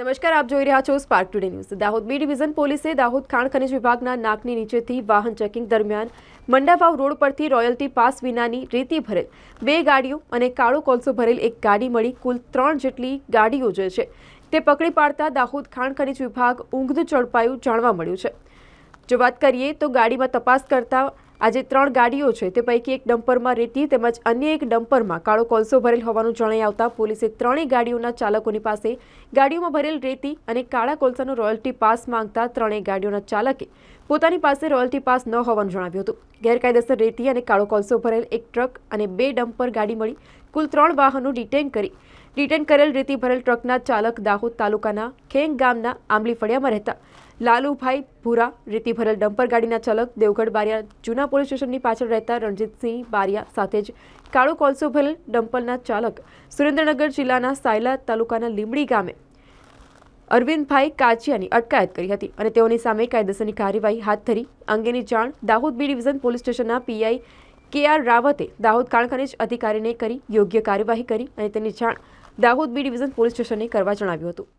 નમસ્કાર, આપ જોઈ રહ્યા છો spark today news Dahod B division પોલીસે દાહોદ ખાણ ખનિજ વિભાગના નાકની નીચેથી વાહન ચેકિંગ દરમિયાન મંડાવાવ રોડ પરથી રોયલ્ટી પાસ વિનાની રેતી ભરેલ. બે ગાડીઓ અને કાળો કોલસો ભરેલ એક ગાડી મળી કુલ ત્રણ જેટલી ગાડીઓ જે છે તે પકડી પાડતા દાહોદ ખાણ ખનિજ વિભાગ ઊંઘનું ચડપાયું જાણવા મળ્યું છે. જો વાત કરીએ તો ગાડીમાં તપાસ કરતા આજે ત્રણ ગાડીઓ છે, તે પૈકી એક ડમ્પરમાં રેતી તેમજ અન્ય એક ડમ્પરમાં કાળો કોલસો ભરેલ હોવાનું જણાઈ આવતા પોલીસે ત્રણેય ગાડીઓના ચાલકોની પાસે ગાડીઓમાં ભરેલ રેતી અને કાળા કોલસાનો રોયલ્ટી પાસ માંગતા ત્રણેય ગાડીઓના ચાલકે પોતાની પાસે રોયલ્ટી પાસ ન હોવાનું જણાવ્યું હતું. ગેરકાયદેસર રેતી અને કાળો કોલસો ભરેલ એક ટ્રક અને બે ડમ્પર ગાડી મળી કુલ ત્રણ વાહનો ડિટેન કરી ડિટેન કરેલ રેતી ભરેલ ટ્રકના ચાલક દાહોદ તાલુકાના ખેંગ ગામના આંબલી ફળિયામાં રહેતા લાલુભાઈ ભૂરા રેતી ભરેલ ડમ્પર ગાડીના ચાલક, દેવગઢ બારિયા જૂના પોલીસ સ્ટેશનની પાછળ રહેતા રણજીતસિંહ બારિયા સાથે જ કાળો કોલસો ભરેલ ડમ્પરના ચાલક સુરેન્દ્રનગર જિલ્લાના સાયલા તાલુકાના લીમડી ગામે અરવિંદભાઈ કાચિયાની અટકાયત કરી હતી અને તેઓની સામે કાયદેસરની કાર્યવાહી હાથ ધરી. અંગેની જાણ દાહોદ બી ડિવિઝન પોલીસ સ્ટેશનના પીઆઈ કે આર રાવતે દાહોદ ખાણ ખનિજ અધિકારીને કરી યોગ્ય કાર્યવાહી કરી અને તેની જાણ દાહોદ બી ડિવિઝન પોલીસ સ્ટેશનને કરવા જણાવ્યું હતું.